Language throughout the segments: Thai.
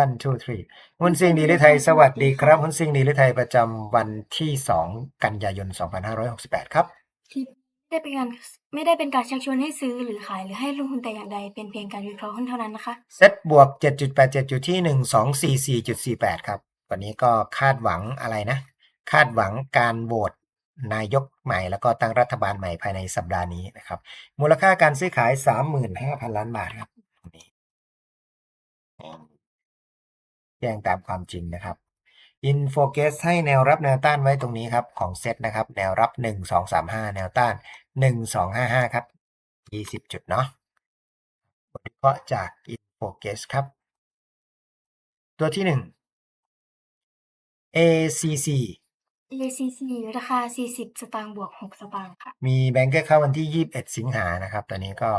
one two three หุ้นซิงดีหรือไทยสวัสดีครับหุ้นซิงดีหรือไทยประจำวันที่2กันยายน 2568 ครับที่ไม่ได้เป็นการไม่ได้เป็นการชักชวนให้ซื้อหรือขายหรือให้ลงทุนแต่อย่างใดเป็นเพียงการวิเคราะห์หุ้นเท่านั้นนะคะเซ็ตบวก 7.87 อยู่ที่ 1244.48 ครับวันนี้ก็คาดหวังอะไรนะ คาดหวังการโหวตนายกใหม่แล้วก็ตั้งรัฐบาลใหม่ภายในสัปดาห์นี้นะครับ มูลค่าการซื้อขาย 35,000 ล้านบาทครับวันนี้ แจ้งตามความจริงนะครับอินโฟเกสให้แนวรับแนวต้านไว้ตรงนี้ครับ ของเซตนะครับ แนวรับ 1235 แนวต้าน 1255 ครับ 20 จุดเนาะบทวิเคราะห์จากอินโฟเกสครับ ตัวที่ 1 ACC ACC ราคา 40 สตางค์บวก 6 สตางค์ค่ะ มีแบงเกอร์เข้าวันที่ 21 สิงหานะครับ ตอนนี้ก็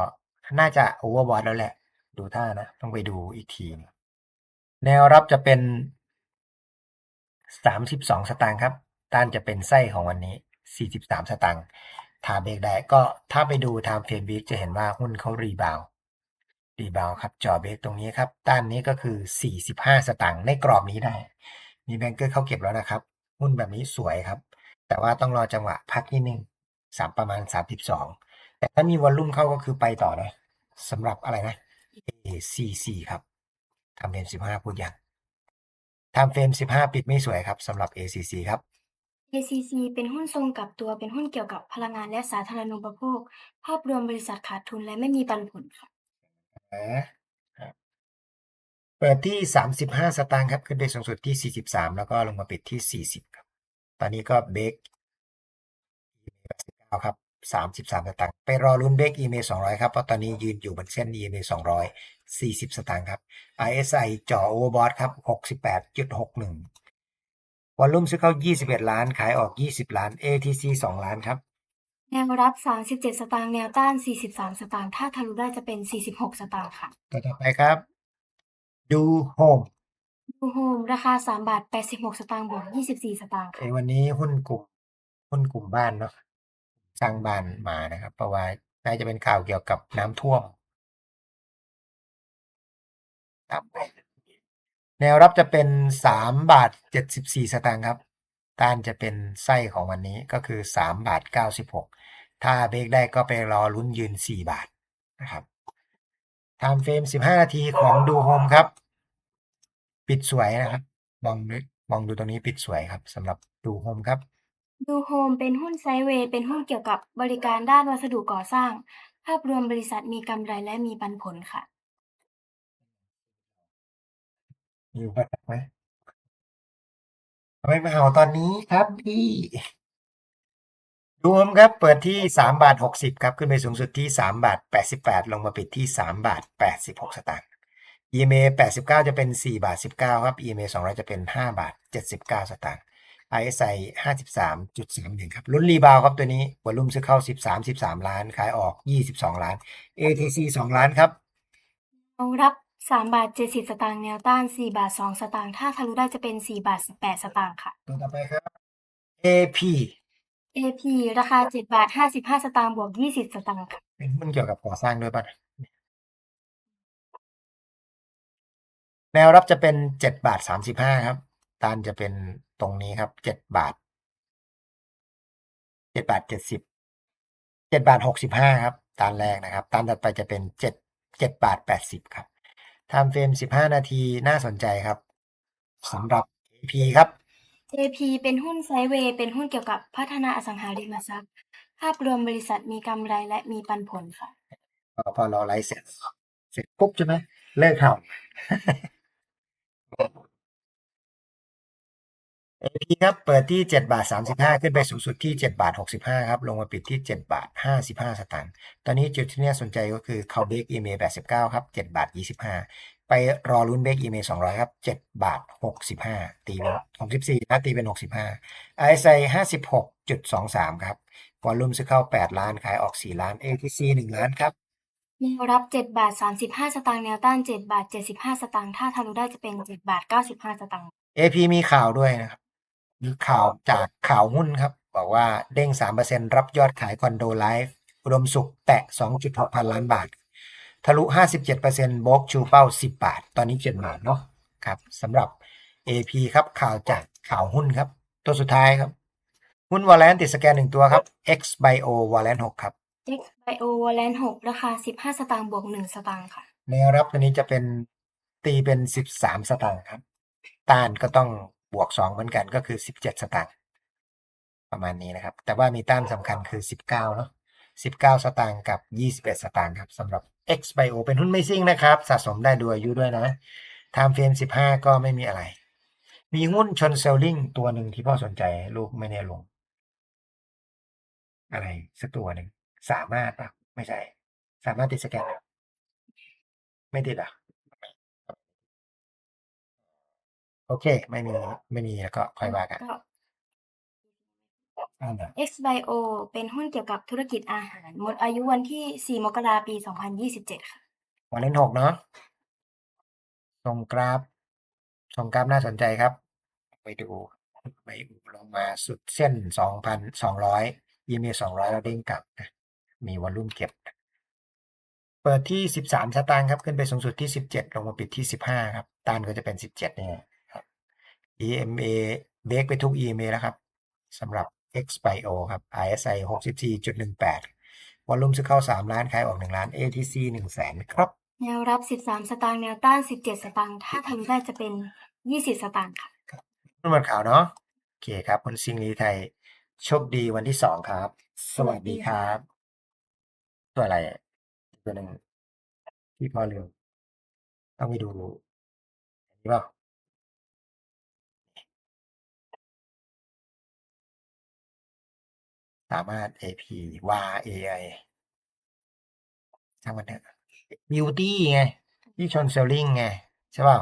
น่าจะโอเวอร์บอทแล้วแหละ ดูท่านะ ต้องไปดูอีกทีหนึ่ง แนวรับจะเป็น 32 สตางค์ครับ ต้านจะเป็นไส้ของวันนี้ 43 สตางค์ถ้าเบรกได้ก็ถ้าไปดู Time Frame Week จะเห็นว่าหุ้นเขารีบาวรีบาวครับจ่อเบรกตรงนี้ครับ ต้านนี้ก็คือ 45 สตางค์ในกรอบนี้ได้ มีแบงเกอร์เข้าเก็บแล้วนะครับ หุ้นแบบนี้สวยครับ แต่ว่าต้องรอจังหวะพักนิดนึงสามประมาณ 32 แต่ถ้ามีวอลลุ่มเข้าก็คือไปต่อนะสำหรับอะไรนะ ACC ครับ ทำเฟรม15พูดยังทำเฟรม15ปิดไม่สวยครับสำหรับ ACC ครับ ACC เป็นหุ้นทรงกลับตัวเป็นหุ้นเกี่ยวกับพลังงานและสาธารณูปโภค ภาพรวมบริษัทขาดทุนและไม่มีปันผลค่ะนะครับเปิดที่ 35 สตางค์ครับ ขึ้นไปสูงสุดที่ 43 แล้วก็ลงมาปิดที่ 40 ครับ ตอนนี้ก็เบรก89ครับ 33 สตางค์ไปรอลุ้นเบรก EMA 200 ครับเพราะตอนนี้ยืนอยู่บนเส้น EMA 200 40 สตางค์ครับ RSI จ่อโอเวอร์บอทครับ 68.61 วอลลุ่มซื้อเข้า 21 ล้าน ขายออก 20 ล้าน ATC 2 ล้านครับ แนวรับ 37 สตางค์แนวต้าน 43 สตางค์ถ้าทะลุได้จะเป็น 46 สตางค์ค่ะตัวต่อไปครับ ดูโฮมดูโฮมราคา3บาท86 สตางค์บวก24 สตางค์เอ้ค่ะยวันนี้หุ้นกลุ่มหุ้นกลุ่มบ้านเนาะ สร้างบ้านมานะครับ เพราะว่าน่าจะเป็นข่าวเกี่ยวกับน้ำท่วมแนวรับจะเป็นสามบาทเจ็ดสิบสี่สตางค์ครับ ต้านจะเป็นไส้ของวันนี้ก็คือสามบาทเก้าสิบหกถ้าเบรกได้ก็ไปรอลุ้นยืนสี่บาทนะครับไทม์เฟรมสิบห้านาทีของดูโฮมครับ ปิดสวยนะครับมองดูมองดูตรงนี้ปิดสวยครับสำหรับดูโฮมครับ ดูโฮมเป็นหุ้นไซด์เวย์ เป็นหุ้นเกี่ยวกับบริการด้านวัสดุก่อสร้าง ภาพรวมบริษัทมีกำไรและมีปันผลค่ะ อยู่บ้านไหมไมมาเห่าตอนนี้ครับพี่รวมครับเปิดที่สามบาทหกสิบครับ ขึ้นไปสูงสุดที่สามบาทแปดสิบแปดลงมาปิดที่สามบาทแปดสิบหกสตางค์ EMA แปดสิบเก้าจะเป็นสี่บาทสิบเก้าครับ EMA สองร้อยจะเป็นห้าบาทเจ็ดสิบเก้าสตางค์ ISI ห้าสิบสามจุดสามหนึ่งครับลุ้นรีบาวครับตัวนี้วอลุ่มซื้อเข้าสิบสามสิบสามล้าน ขายออกยี่สิบสองล้าน ATC สองล้านครับแนวรับ 3 บาท 70 สตางค์แนวต้าน 4 บาท 2 สตางค์ถ้าทะลุได้จะเป็น 4 บาท 18 สตางค์ค่ะ ตัวต่อไปครับ AP AP ราคา 7 บาท 55 สตางค์บวก 20 สตางค์ค่ะเป็นหุ้นเกี่ยวกับก่อสร้างด้วยป่ะแนวรับจะเป็นเจ็ดบาทสามสิบห้าครับต้านจะเป็น ตรงนี้ครับเจ็ดบาทเจ็ดบาทเจ็ดสิบเจ็ดบาทหกสิบห้าครับต้านแรกนะครับต้านถัดไปจะเป็นเจ็ดเจ็ดบาทแปดสิบครับไทม์เฟรมสิบห้านาทีน่าสนใจครับสำหรับ AP ครับ AP เป็นหุ้นไซด์เวย์เป็นหุ้นเกี่ยวกับพัฒนาอสังหาริมทรัพย์ ภาพรวมบริษัทมีกำไรและมีปันผลค่ะ พอพอเราไลฟ์เสร็จเสร็จปุ๊บใช่ไหมเลิกเห่าเอพีครับเปิดที่เจ็ดบาทสามสิบห้าขึ้นไปสูงสุดที่เจ็ดบาทหกสิบห้าครับลงมาปิดที่เจ็ดบาทห้าสิบห้าสตางค์ตอนนี้จุดที่น่าสนใจก็คือเขาเบรกอีเมลแปดสิบเก้าครับเจ็ดบาทยี่สิบห้าไปรอลุ้นเบรกอีเมลสองร้อยครับเจ็ดบาทหกสิบห้าตีเป็นหกสิบสี่นะตีเป็นหกสิบห้าไอซห้าสิบหกจุดสองสามครับวอลลุ่มซื้อเข้าแปดล้านขายออกสี่ล้าน ATC หนึ่งล้านครับแนวรับ7บาท35 สตางค์แนวต้าน7บาท75 สตางค์ถ้าทะลุได้จะเป็น7บาท95 สตางค์ AP มีข่าวด้วยนะครับ มีข่าวจากข่าวหุ้นครับ บอกว่าเด้งสามเปอร์เซ็นรับยอดขายคอนโดไลฟ์อุดมสุขแตะสองจุดหกพันล้านบาท ทะลุห้าสิบเจ็ดเปอร์เซ็นบวกชูเป้าสิบบาท ตอนนี้เจ็ดบาทเนาะครับสำหรับ AP ครับข่าวจากข่าวหุ้นครับ ตัวสุดท้ายครับ หุ้นวอลเลนติดสแกนหนึ่งตัวครับ X Bio วอลเลนหกครับ X Bio Valent 6ราคา 15 สตางค์บวก 1 สตางค์ค่ะแนวรับตัวนี้จะเป็นตีเป็น 13 สตางค์ครับ ต้านก็ต้อง บวก 2 เหมือนกันก็คือ 17 สตางค์ประมาณนี้นะครับ แต่ว่ามีต้านสำคัญคือ 19เนาะ19 สตางค์กับ 21 สตางค์ครับสำหรับ X Bio เป็นหุ้นไม่ซิ่งนะครับ สะสมได้ดูอายุด้วยนะ Time Frame 15 ก็ไม่มีอะไร มีหุ้นชนเซลลิงตัวหนึ่งที่พ่อสนใจลูกไม่แน่ลง อะไร สักตัวหนึ่งสามารถปะไม่ใช่ สามารถติดสแกนไหมไม่ติดเหรอะ โอเค ไม่มีไม่มีแล้วก็ค่อยว่ากันก็ อ่านะ X Bio เป็นหุ้นเกี่ยวกับธุรกิจอาหาร หมดอายุวันที่ 4 มกราปี 2027 ค่ะ วันเล่นหกเนาะส่งกราฟส่งกราฟน่าสนใจครับ ไปดูไปลงมาสุดเส้นสองพันสองร้อยยีเมสองร้อยแล้วเด้งกลับนะมีวอลลุ่มเก็บนะเปิดที่สิบสามสตางค์ครับ ขึ้นไปสูงสุดที่สิบเจ็ดลงมาปิดที่สิบห้าครับต้านก็จะเป็นสิบเจ็ดเนี่ยครับ EMA เบรกไปทุก EMA แล้วครับสำหรับ XBio ครับ RSI 64.18วอลลุ่มซื้อเข้า 3 ล้านขายออก 1 ล้าน ATC 1แสนครับแนวรับ 13 สตางค์แนวต้าน 17 สตางค์ถ้าทำได้จะเป็น 20 สตางค์ค่ะรุ่นวันข่าวเนาะโอเคครับคุณซิงลีไทยโชคดีวันที่สองครับ สวัสดีครับ ตัวอะไรอะตัวหนึ่งที่พอลืมต้องไปดูอันนี่เปล่า สามารถ AP วา AI ช่างมันเถอะ Beauty ไง ที่ชนเซลลิงไง ใช่เปล่า